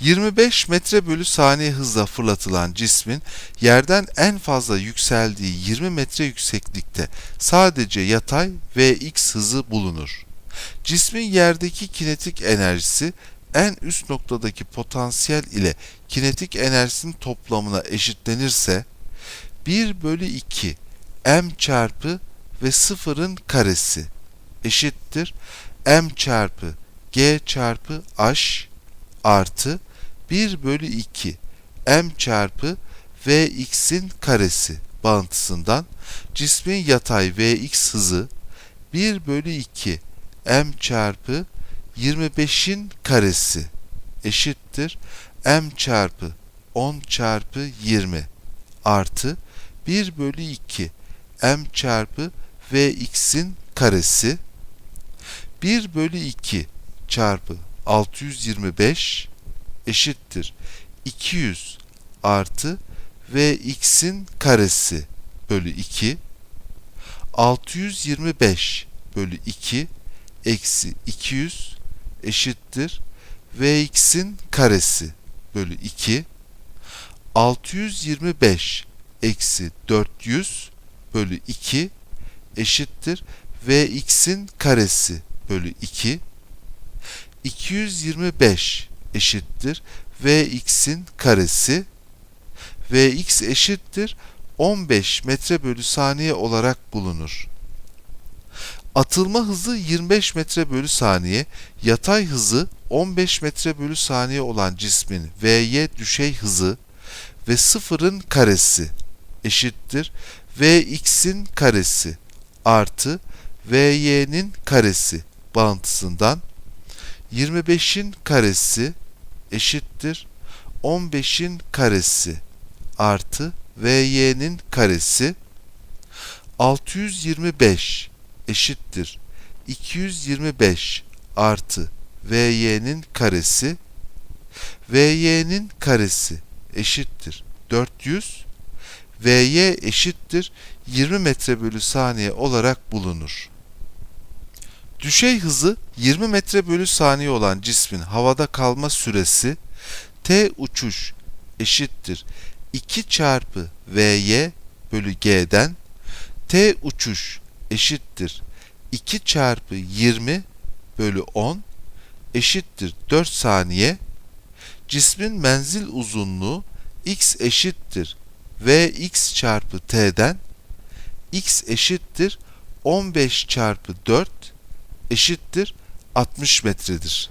25 metre bölü saniye hızla fırlatılan cismin yerden en fazla yükseldiği 20 metre yükseklikte sadece yatay vx hızı bulunur. Cismin yerdeki kinetik enerjisi en üst noktadaki potansiyel ile kinetik enerjisinin toplamına eşitlenirse 1 bölü 2 m çarpı ve sıfırın karesi eşittir m çarpı g çarpı h artı 1 bölü 2 m çarpı vx'in karesi bağıntısından cismin yatay vx hızı 1 bölü 2 m çarpı 25'in karesi eşittir m çarpı 10 çarpı 20 artı 1 bölü 2 m çarpı vx'in karesi 1 bölü 2 çarpı 625 eşittir. 200 artı vx'in karesi bölü 2 625 bölü 2 eksi 200 eşittir vx'in karesi bölü 2 625 eksi 400 bölü 2 eşittir vx'in karesi bölü 2 225 eşittir. Vx'in karesi vx eşittir. 15 metre bölü saniye olarak bulunur. Atılma hızı 25 metre bölü saniye, yatay hızı 15 metre bölü saniye olan cismin vy düşey hızı ve sıfırın karesi eşittir. Vx'in karesi artı vy'nin karesi bağıntısından 25'in karesi eşittir. 15'in karesi artı vy'nin karesi 625 eşittir. 225 artı vy'nin karesi vy'nin karesi eşittir. 400 vy eşittir. 20 metre bölü saniye olarak bulunur. Düşey hızı 20 metre bölü saniye olan cismin havada kalma süresi t uçuş eşittir 2 çarpı vy bölü g'den t uçuş eşittir 2 çarpı 20 bölü 10 eşittir 4 saniye. Cismin menzil uzunluğu x eşittir vx çarpı t'den x eşittir 15 çarpı 4 eşittir 60 metredir.